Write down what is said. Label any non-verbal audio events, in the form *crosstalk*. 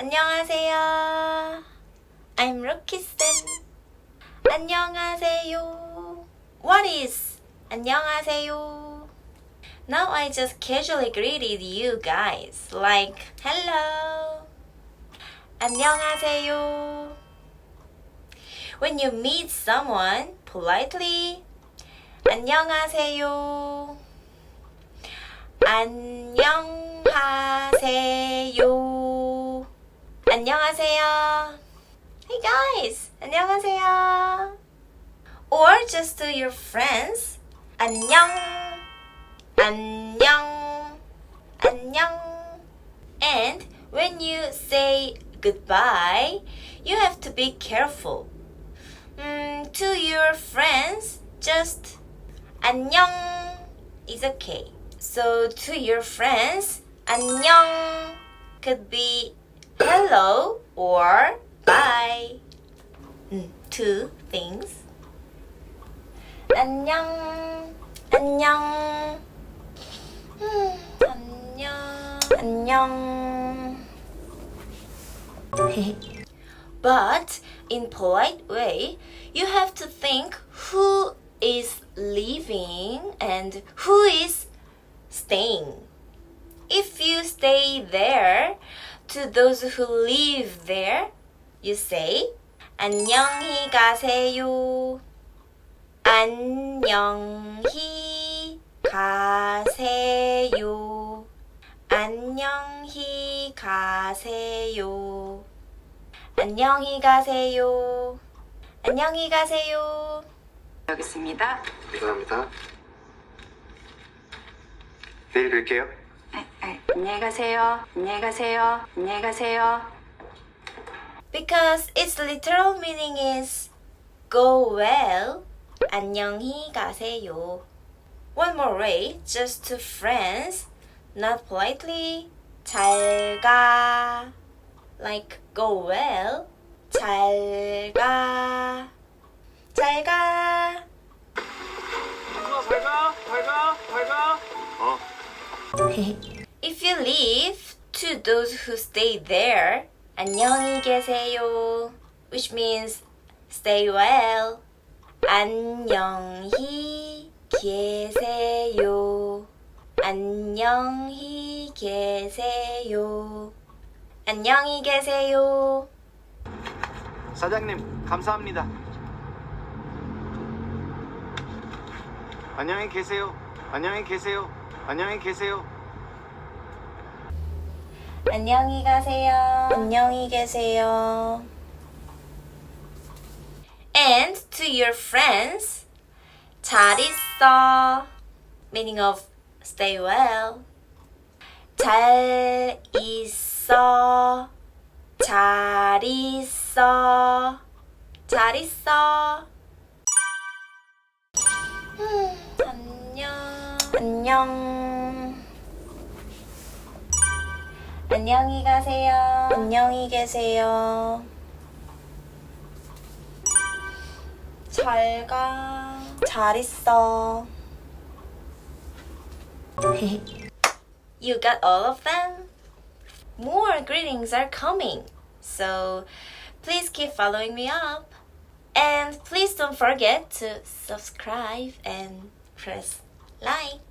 안녕하세요. I'm Rocky-sen. 안녕하세요. What is 안녕하세요? Now I just casually greeted you guys like hello. 안녕하세요. When you meet someone politely 안녕하세요. 안녕하 안녕하세요. Hey guys, 안녕하세요. Or just to your friends. 안녕. 안녕. 안녕. And when you say goodbye, you have to be careful. Mm, to your friends, just 안녕 is okay. So to your friends, 안녕 could be hello or bye. Mm, two things. 안녕, 안녕, 음, 안녕, 안녕. But in polite way, you have to think who is leaving and who is staying. If you stay there, to those who live there, you say 안녕히 가세요. 안녕히 가세요. 안녕히 가세요. 안녕히 가세요. 안녕히 가세요. 여기 있습니다. 감사합니다. 내일 뵐게요. 안녕히 가세요. 안녕히 가세요. 안녕히 가세요. Because its literal meaning is go well. 안녕히 가세요. One more way, just to friends, not politely. 잘 가. Like go well. 잘 가. 잘 가. 잘가, 잘 가, 잘 가. 어. If you leave to those who stay there, 안녕히 계세요, which means stay well. 안녕히 계세요. 안녕히 계세요. 안녕히 계세요. 사장님, 감사합니다. 안녕히 계세요. 안녕히 계세요. 안녕히 계세요. 안녕히 가세요. 안녕히 계세요. And to your friends, 잘 있어. Meaning of stay well. 잘 있어. 잘 있어. 잘 있어. 음, 안녕. 안녕. 안녕히 가세요. 안녕히 계세요. 잘 가. 잘 있어. *laughs* you got all of them? More greetings are coming. So please keep following me up. And please don't forget to subscribe and press like.